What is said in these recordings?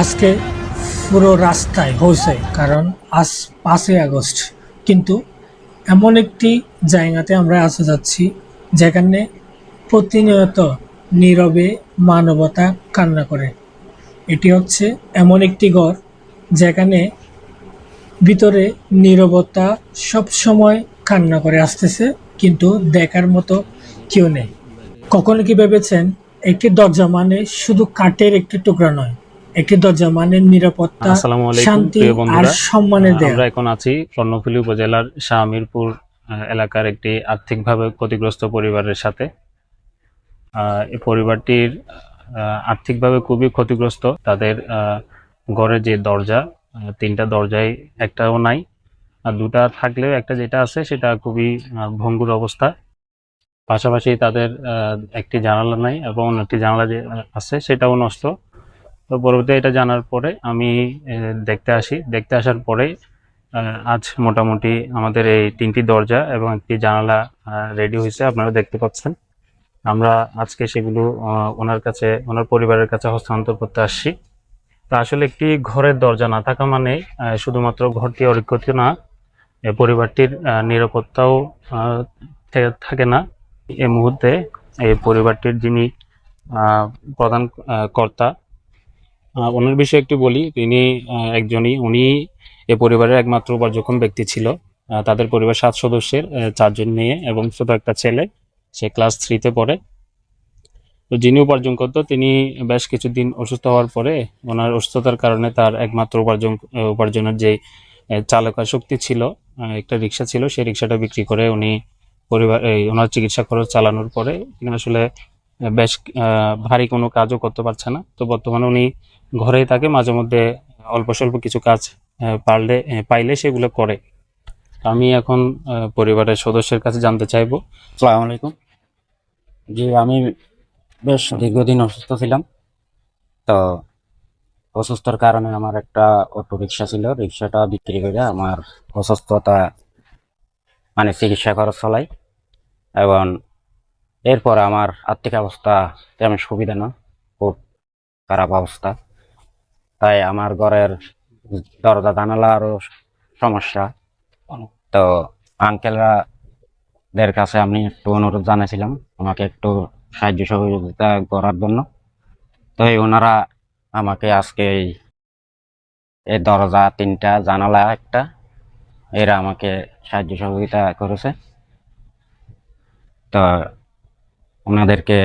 আজকে পুরো রাস্তায় হয়েছে, কারণ আজ পাঁচই আগস্ট। কিন্তু এমন একটি জায়গাতে আমরা আসতে যাচ্ছি, যেখানে প্রতিনিয়ত নীরবে মানবতা কান্না করে। এটি হচ্ছে এমন একটি ঘর, যেখানে ভিতরে নীরবতা সব সময় কান্না করে আসতেছে, কিন্তু দেখার মতো কেউ নেই। কখনো কি ভেবেছেন, একটি দরজা মানে শুধু কাঠের একটি টুকরা নয় একটি দরজা মানে নিরাপত্তা শান্তি আর সম্মানের দেয়া। আমরা এখন আছি স্বর্ণফুলি উপজেলার শাহমিরপুর এলাকার একটি আর্থিকভাবে ক্ষতিগ্রস্ত পরিবারের সাথে। এই পরিবারটির আর্থিকভাবে খুবই ক্ষতিগ্রস্ত। তাদের আহ, ঘরের যে দরজা তিনটা দরজায় একটাও নাই। আর দুটা থাকলেও একটা যেটা আছে সেটা খুবই ভঙ্গুর অবস্থা। পাশাপাশি তাদের আহ, একটি জানালা নাই এবং একটি জানালা যে আছে সেটাও নষ্ট। তো পরবর্তী এটা জানার পরে আমি দেখতে আসি। দেখতে আসার পরে আজ মোটামুটি আমাদের এই তিনটি দরজা এবং একটি জানালা রেডি হয়েছে। আপনারা দেখতে পাচ্ছেন। আমরা আজকে সেগুলো ওনার কাছে, ওনার পরিবারের কাছে হস্তান্তর করতে আসছি। তা আসলে একটি ঘরের দরজা না থাকা মানে শুধুমাত্র ঘরটি অরিক্ষতি না পরিবারটির নিরাপত্তাও থাকে না। এই মুহূর্তে এই পরিবারটির যিনি প্রধান কর্তা ওনার বিষয়ে একটু বলি, তিনি একজনই, উনি এ পরিবারের একমাত্র উপার্জক্ষম ব্যক্তি ছিল। তাদের পরিবার সাত সদস্যের চারজন মেয়ে এবং ছোট একটা ছেলে। সে ক্লাস থ্রিতে পড়ে। তো যিনি উপার্জন করতো, তিনি বেশ কিছুদিন অসুস্থ হওয়ার পরে ওনার অসুস্থতার কারণে তার একমাত্র উপার্জন, উপার্জনের যে চালকা শক্তি ছিল একটা রিক্সা ছিল, সেই রিক্সাটা বিক্রি করে উনি পরিবার, এই, ওনার চিকিৎসা খরচ চালানোর পরে তিনি আসলে বেশ ভারী কোনো কাজও করতে পারছে না। তো বর্তমানে উনি ঘরেই থাকে, মাঝে মধ্যে অল্প স্বল্প কিছু কাজ পারলে পাইলে সেগুলো করে। আমি এখন পরিবারের সদস্যের কাছে জানতে চাইব। আসসালামু আলাইকুম। জি, আমি বেশ দীর্ঘদিন অসুস্থ ছিলাম। তো অসুস্থর কারণে আমার একটা অটো রিক্সা ছিল। রিক্সাটা বিক্রি করে আমার অসুস্থতা মানে চিকিৎসা খরচ চলাই এবং এরপর আমার আর্থিক অবস্থা তেমন সুবিধা না, খুব খারাপ অবস্থা। তাই আমার ঘরের দরজা জানালা আরও সমস্যা। তো আঙ্কেলরা দের কাছে আমি একটু অনুরোধ জানাছিলাম আমাকে একটু সাহায্য সহযোগিতা করার জন্য। তো এই ওনারা আমাকে আজকে এই এই দরজা, তিনটা, জানালা একটা, এরা আমাকে সাহায্য সহযোগিতা করেছে। তো ওনাদেরকে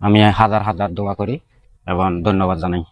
আমি হাজার হাজার দোয়া করি এবং ধন্যবাদ জানাই।